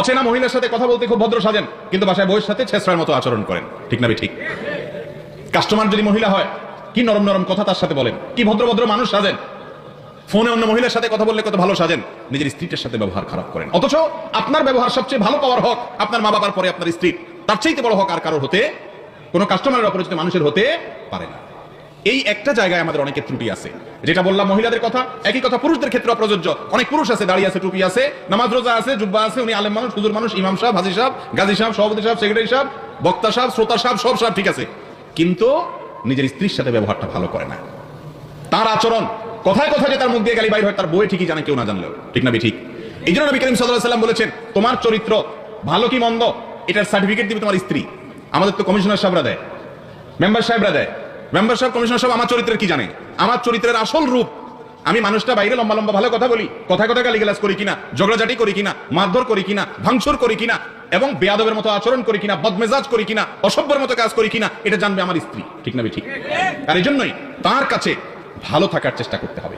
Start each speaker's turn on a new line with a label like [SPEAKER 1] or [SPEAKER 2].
[SPEAKER 1] অচেনা মহিলার সাথে কথা বলতে খুব ভদ্র সাজেন, কিন্তু বাসায় বউয়ের সাথে ছেসরার মতো আচরণ করেন। ঠিক না ঠিক। কাস্টমার যদি মহিলা হয়, কি নরম নরম কথা তার সাথে বলেন? কি ভদ্র ভদ্র মানুষ সাজেন? ফোনে অন্য মহিলার সাথে কথা বললে কত ভালো সাজেন? নিজের স্ত্রীটার সাথে ব্যবহার খারাপ করেন। অথচ আপনার ব্যবহার সবচেয়ে ভালো পাওয়ার হক আপনার মা বাবার পরে আপনার স্ত্রী তার চাইতে বড় হক আর কারোর হতে কোনো কাস্টমারের অপরিচিত মানুষের হতে পারে না। এই একটা জায়গায় আমাদের অনেকের ত্রুটি আছে। যেটা বললাম মহিলাদের কথা, একই কথা পুরুষদের ক্ষেত্রে প্রযোজ্য। অনেক পুরুষ আছে, দাঁড়িয়ে আছে, টুপি আছে, নামাজ রোজা আছে, জুব্বা আছে, উনি আলেম মানুষ, হুজুর মানুষ, ইমাম সাহেব, হাজি সাহেব, গাজী সাহেব, সভাপতি সাহেব, সেক্রেটারি সাহেব, বক্তা সাহেব, শ্রোতা সাহেব, সব সাহেব ঠিক আছে। কিন্তু নিজের স্ত্রীর সাথে ব্যবহারটা ভালো করে না। তার আচরণ, কথায় কথায় যে তার মুখ দিয়ে গালি বাইর হয়, তার বই ঠিকই জানে, কেউ না জানলেও। ঠিক না ঠিক? এই জন্য নবী করিম সাল্লাম বলেছেন, তোমার চরিত্র ভালো কি মন্দ? এটার সার্টিফিকেট দিবে তোমার স্ত্রী। আমাদের তো কমিশনার সাহেবরা দেয়, মেম্বার সাহেবরা দেয়। মেম্বার সাহেব কমিশনার সাহেব আমার চরিত্রের কি জানে? আমার চরিত্রের আসল রূপ। আমি মানুষটা বাইরে লম্বা লম্বা ভালো কথা বলি কথা কথা গালি করি কিনা, ঝগড়াঝাটি করি কিনা, মারধর করি কিনা, ভাঙচুর করি কিনা, এবং বেয়াদবের মতো আচরণ করি কিনা, বদমেজাজ করি কিনা, অসভ্যের মতো কাজ করি কিনা, এটা জানবে আমার স্ত্রী। ঠিক না ঠিক আর এই জন্যই তার কাছে ভালো থাকার চেষ্টা করতে হবে।